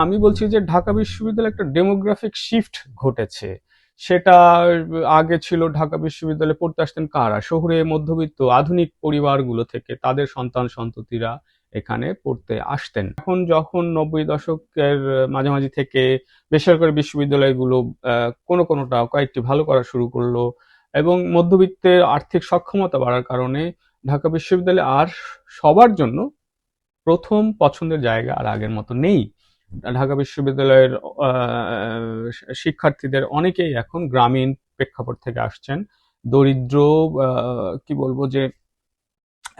আমি বলছি যে ঢাকা বিশ্ববিদ্যালয়ে একটা ডেমোগ্রাফিক শিফট ঘটেছে। সেটা আগে ছিল ঢাকা বিশ্ববিদ্যালয়ে পড়তে আসতেন কারা? শহুরে, মধ্যবিত্ত, আধুনিক পরিবারগুলো থেকে তাদের সন্তান, সন্ততিরা এখানে পড়তে আসতেন। এখন যখন নব্বই দশকের মাঝামাঝি থেকে বেসরকারি বিশ্ববিদ্যালয়গুলো কোনো কোনোটা কয়েকটি ভালো করা শুরু করল এবং মধ্যবিত্তের আর্থিক সক্ষমতা বাড়ার কারণে ঢাকা বিশ্ববিদ্যালয় আর সবার জন্য প্রথম পছন্দের জায়গা আর আগের মতো নেই। ঢাকা বিশ্ববিদ্যালয়ের শিক্ষার্থীদের অনেকেই এখন গ্রামীণ প্রেক্ষাপট থেকে আসছেন। দরিদ্র কি বলব যে,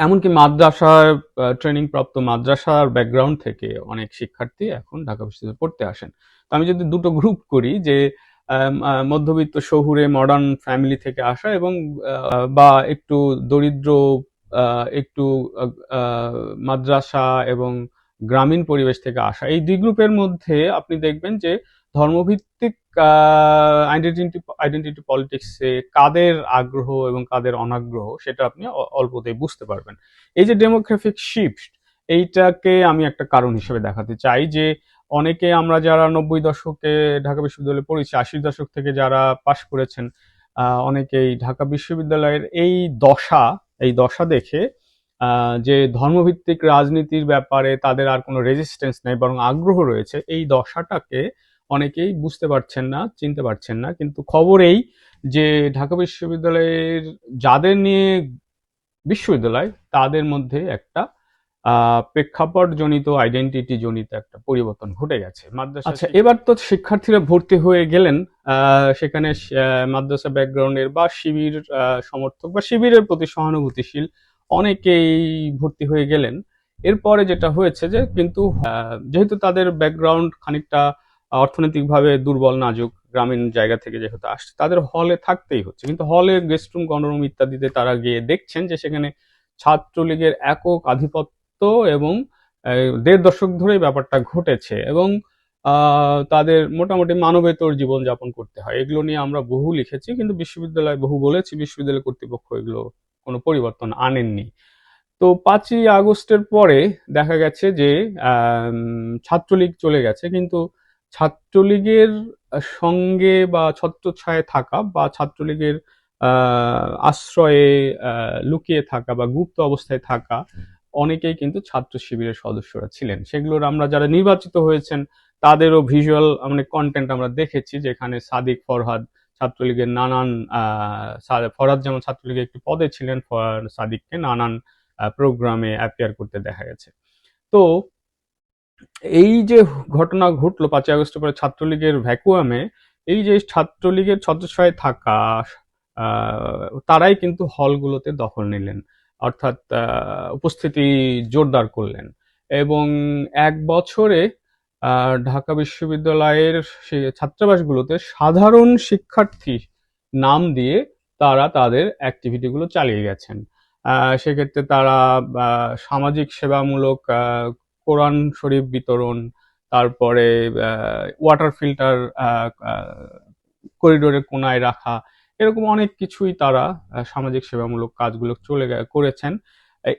এমনকি মাদ্রাসায় ট্রেনিং প্রাপ্ত মাদ্রাসার ব্যাকগ্রাউন্ড থেকে অনেক শিক্ষার্থী এখন ঢাকা বিশ্ববিদ্যালয়ে পড়তে আসেন। তো আমি যদি দুটো গ্রুপ করি যে মধ্যবিত্ত, শহুরে মডার্ন ফ্যামিলি থেকে আসা এবং বা একটু দরিদ্র একটু মাদ্রাসা এবং গ্রামীণ পরিবেশ থেকে আসা। এই দুই গ্রুপের মধ্যে আপনি দেখবেন যে ধর্মভিত্তিক আইডেন্টিটি আইডেন্টিটি পলিটিক্সে কাদের আগ্রহ এবং কাদের অনাগ্রহ সেটা আপনি অল্পতেই বুঝতে পারবেন। এই যে ডেমোগ্রাফিক শিফট এইটাকে আমি একটা কারণ হিসেবে দেখাতে চাই যে অনেকে আমরা যারা নব্বই দশকে ঢাকা বিশ্ববিদ্যালয়ে পড়েছি, আশির দশক থেকে যারা পাশ করেছেন অনেকেই ঢাকা বিশ্ববিদ্যালয়ের এই দশা এই দশা দেখে যে ধর্মভিত্তিক রাজনীতির ব্যাপারে তাদের আর কোনো রেজিস্ট্যান্স নেই বরং আগ্রহ রয়েছে এই দশাটাকে অনেকেই বুঝতে পারছেন না চিনতে পারছেন না। কিন্তু খবর এই যে ঢাকা বিশ্ববিদ্যালয়ের যাদের নিয়ে বিশ্ববিদ্যালয় তাদের মধ্যে একটা আহ, প্রেক্ষাপটজনিত আইডেন্টিটি জনিত একটা পরিবর্তন ঘটে গেছে। মাদ্রাসা আচ্ছা এবার তো শিক্ষার্থীরা ভর্তি হয়ে গেলেন আহ, সেখানে আহ, মাদ্রাসা ব্যাকগ্রাউন্ডের বা শিবির সমর্থক বা শিবিরের প্রতি সহানুভূতিশীল অনেকেই ভর্তি হয়ে গেলেন। এরপরে যেটা হয়েছে যে কিন্তু যেহেতু তাদের ব্যাকগ্রাউন্ড খানিকটা অর্থনৈতিকভাবে দুর্বল নাজুক গ্রামীণ জায়গা থেকে যেহেতু আসছে, তাদের হলে থাকতেই হচ্ছে। কিন্তু হলে গেস্টরুম গণরুম ইত্যাদিতে তারা গিয়ে দেখছেন যে সেখানে ছাত্রলীগের একক আধিপত্য এবং দেড় দশক ধরে ব্যাপারটা ঘটেছে এবং তাদের মোটামুটি মানবেতর জীবনযাপন করতে হয়। এগুলো নিয়ে আমরা বহু লিখেছি, কিন্তু বিশ্ববিদ্যালয় বহু বলেছি, বিশ্ববিদ্যালয় কর্তৃপক্ষ এগুলো কোনো পরিবর্তন আনেননি। তো পাঁচই আগস্টের পরে দেখা গেছে যে ছাত্রলীগ চলে গেছে, কিন্তু ছাত্রলীগের সঙ্গে বা ছত্রছায়ায় থাকা বা ছাত্রলীগের আশ্রয়ে লুকিয়ে থাকা বা গুপ্ত অবস্থায় থাকা অনেকেই কিন্তু ছাত্র শিবিরের সদস্যরা ছিলেন। সেগুলোর আমরা যারা নির্বাচিত হয়েছেন, তাদেরও ভিজুয়াল মানে কন্টেন্ট আমরা দেখেছি, যেখানে সাদিক ফরহাদ ছাত্রলীগের নানান ফরহাদ যেমন ছাত্রলীগের একটি পদে ছিলেন সাদিককে নানান প্রোগ্রামে অ্যাপিয়ার করতে দেখা গেছে। তো এই যে ঘটনা ঘটলো পাঁচই আগস্ট পরে ছাত্রলীগের ভ্যাকুয়ামে এই যে ছাত্রলীগের ছত্রছায়ায় থাকা তারাই কিন্তু হলগুলোতে দখল নিলেন, অর্থাৎ উপস্থিতি জোরদার করলেন। এবং এক বছরে ঢাকা বিশ্ববিদ্যালয়ের ছাত্রাবাসগুলোতে সাধারণ শিক্ষার্থী নাম দিয়ে তারা তাদের অ্যাক্টিভিটিগুলো চালিয়ে গেছেন। সেক্ষেত্রে তারা সামাজিক সেবামূলক কোরআন শরীফ বিতরণ, তারপরে ওয়াটার ফিল্টার করিডোরের কোনায় রাখা, এরকম অনেক কিছুই তারা সামাজিক সেবামূলক কাজগুলো চলে করেছেন।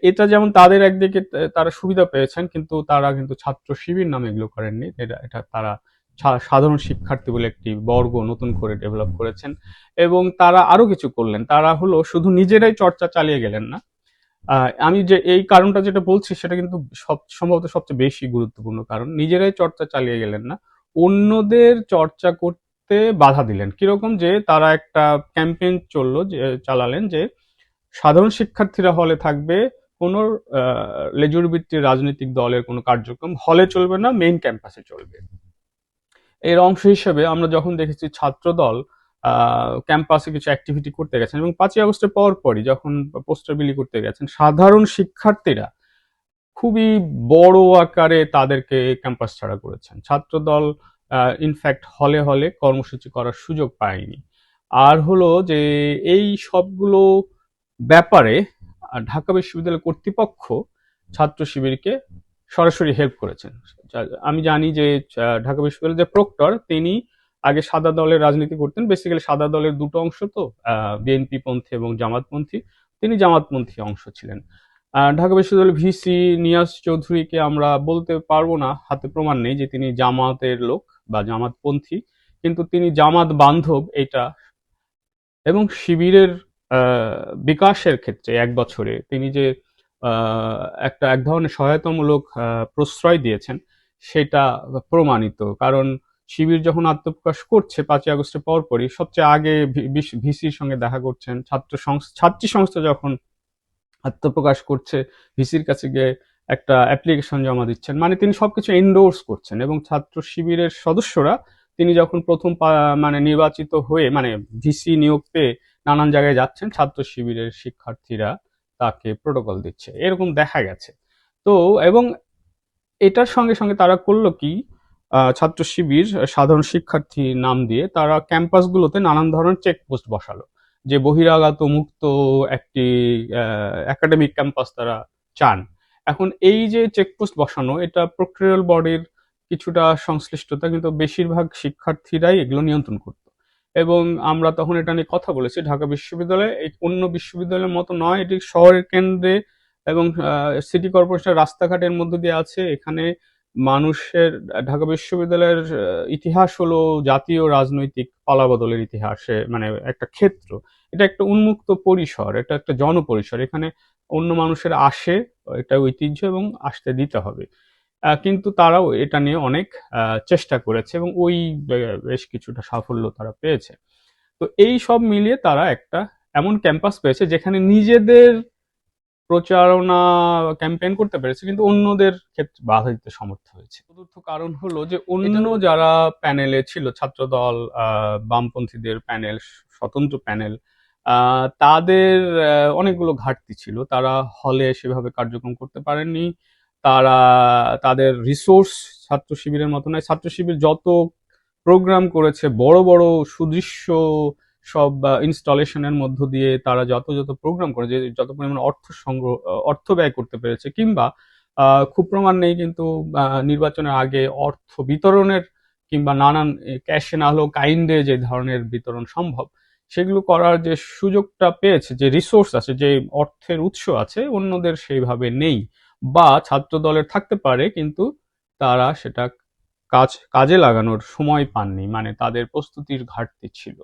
এটা যেমন তাদের একদিকে তারা সুবিধা পেয়েছেন, কিন্তু তারা কিন্তু ছাত্র শিবির নামে এগুলো করেননি। এটা এটা তারা সাধারণ শিক্ষার্থী বলে একটি বর্গ নতুন করে ডেভেলপ করেছেন এবং তারা আরও কিছু করলেন। তারা হলো শুধু নিজেরাই চর্চা চালিয়ে গেলেন না। আমি যে, এই কারণটা যেটা বলছি সেটা কিন্তু সব, সম্ভবত সবচেয়ে বেশি গুরুত্বপূর্ণ কারণ নিজেরাই চর্চা চালিয়ে গেলেন না। অন্যদের চর্চা করতে বাধা দিলেন। কীরকম যে তারা একটা ক্যাম্পেইন চলল যে, চালালেন যে সাধারণ শিক্ষার্থীরা হলে থাকবে কোনো লেজুর রাজনৈতিক দলের কোনো কার্যক্রম হলে চলবে না মেইন ক্যাম্পাসে চলবে। এর অংশ হিসেবে আমরা যখন দেখেছি ছাত্রদল ক্যাম্পাসে কিছু অ্যাক্টিভিটি করতে গেছেন এবং পাঁচই আগস্টের পর পরই যখন পোস্টার বিলি করতে গেছেন, সাধারণ শিক্ষার্থীরা খুবই বড় আকারে তাদেরকে ক্যাম্পাস ছাড়া করেছেন। ছাত্রদল ইনফ্যাক্ট হলে হলে কর্মসূচি করার সুযোগ পায়নি। আর হলো যে এই সবগুলো ব্যাপারে ঢাকা বিশ্ববিদ্যালয় কর্তৃপক্ষ ছাত্র শিবিরকে সরাসরি হেল্প করেছেন। আমি জানি যে ঢাকা বিশ্ববিদ্যালয়ের যে প্রক্টর তিনি আগে সাদা দলের রাজনীতি করতেন। বেসিক্যালি সাদা দলের দুটো অংশ তো বিএনপি পন্থী এবং জামাতপন্থী তিনি জামাতপন্থী অংশ ছিলেন। ঢাকা বিশ্ববিদ্যালয়ের ভিসি নিয়াজ চৌধুরীকে আমরা বলতে পারব না, হাতে প্রমাণ নেই যে তিনি জামাতের লোক বা জামাতপন্থী কিন্তু তিনি জামাত বান্ধব, এটা। এবং শিবিরের বিকাশের ক্ষেত্রে এক বছরে তিনি যে একটা এক ধরনের সহায়তামূলক প্রশ্রয় দিয়েছেন, সেটা প্রমাণিত। কারণ শিবির যখন আত্মপ্রকাশ করছে পাঁচই আগস্টের পরপরই, সবচেয়ে আগে ভিসির সঙ্গে দেখা করছেন ছাত্র সংস্থা, ছাত্রী সংস্থা যখন আত্মপ্রকাশ করছে, ভিসির কাছে গিয়ে একটা অ্যাপ্লিকেশন জমা দিচ্ছেন মানে তিনি সবকিছু এন্ডোর্স করছেন এবং ছাত্র শিবিরের সদস্যরা তিনি যখন প্রথম মানে নির্বাচিত হয়ে মানে ভিসি নিয়োগ পেয়ে নানান জায়গায় যাচ্ছেন ছাত্র শিবিরের শিক্ষার্থীরা তাকে প্রোটোকল দিচ্ছে। এরকম দেখা গেছে। তো এবং এটার সঙ্গে সঙ্গে তারা করল কি? ছাত্র শিবির সাধারণ শিক্ষার্থী নাম দিয়ে তারা ক্যাম্পাসগুলোতে নানান ধরনের চেকপোস্ট বসালো। যে বহিরাগত মুক্ত একটি একাডেমিক ক্যাম্পাস তারা চান। এখন এই যে চেকপোস্ট বসানো, এটা প্রক্রিয়াল বডির কিছুটা সংশ্লিষ্টতা, কিন্তু বেশিরভাগ শিক্ষার্থীরাই এগুলো নিয়ন্ত্রণ করত এবং আমরা তখন এটা নিয়ে কথা বলেছি, ঢাকা বিশ্ববিদ্যালয়ে। অন্য বিশ্ববিদ্যালয়ের মতো নয়, এটি শহরের কেন্দ্রে এবং সিটি কর্পোরেশনের রাস্তাঘাটের মধ্য দিয়ে আছে। এখানে মানুষের, ঢাকা বিশ্ববিদ্যালয়ের ইতিহাস হলো জাতীয় রাজনৈতিক পালাবদলের ইতিহাসে মানে একটা ক্ষেত্র। এটা একটা উন্মুক্ত পরিসর, এটা একটা জনপরিসর। এখানে অন্য মানুষের আসে, এটা ঐতিহ্য এবং আসতে দিতে হবে। কিন্তু তারাও এটা নিয়ে অনেক চেষ্টা করেছে এবং ওই বেশ কিছুটা সাফল্য তারা পেয়েছে। তো এই সব মিলিয়ে তারা একটা এমন ক্যাম্পাস পেয়েছে যেখানে নিজেদের প্রচারণা ক্যাম্পেইন করতে পেরেছে কিন্তু অন্যদের ক্ষেত্রে বাধা দিতে সমর্থ হয়েছে। চতুর্থ কারণ হলো যে অন্য যারা প্যানেলে ছিল ছাত্রদল বামপন্থীদের প্যানেল স্বতন্ত্র প্যানেল তাদের অনেকগুলো ঘাটতি ছিল। তারা হলে সেভাবে কার্যক্রম করতে পারেননি। তারা তাদের রিসোর্স ছাত্র শিবিরের মতো নয়। ছাত্র শিবির যত প্রোগ্রাম করেছে, বড় বড় সুদৃশ্য সব ইনস্টলেশনের মধ্য দিয়ে তারা যত যত প্রোগ্রাম করে যে যত পরিমাণ অর্থ সংগ্রহ অর্থ ব্যয় করতে পেরেছে, কিংবা খুব প্রমাণ নেই কিন্তু নির্বাচনের আগে অর্থ বিতরণের কিংবা নানান ক্যাশে না হলেও কাইন্ডে যে ধরনের বিতরণ সম্ভব, সেগুলো করার যে সুযোগটা পেয়েছে, যে রিসোর্স আছে, যে অর্থের উৎস আছে, অন্যদের সেইভাবে নেই। বা ছাত্র দলের থাকতে পারে, কিন্তু তারা সেটা কাজ, কাজে লাগানোর সময় পাননি মানে তাদের প্রস্তুতির ঘাটতি ছিল।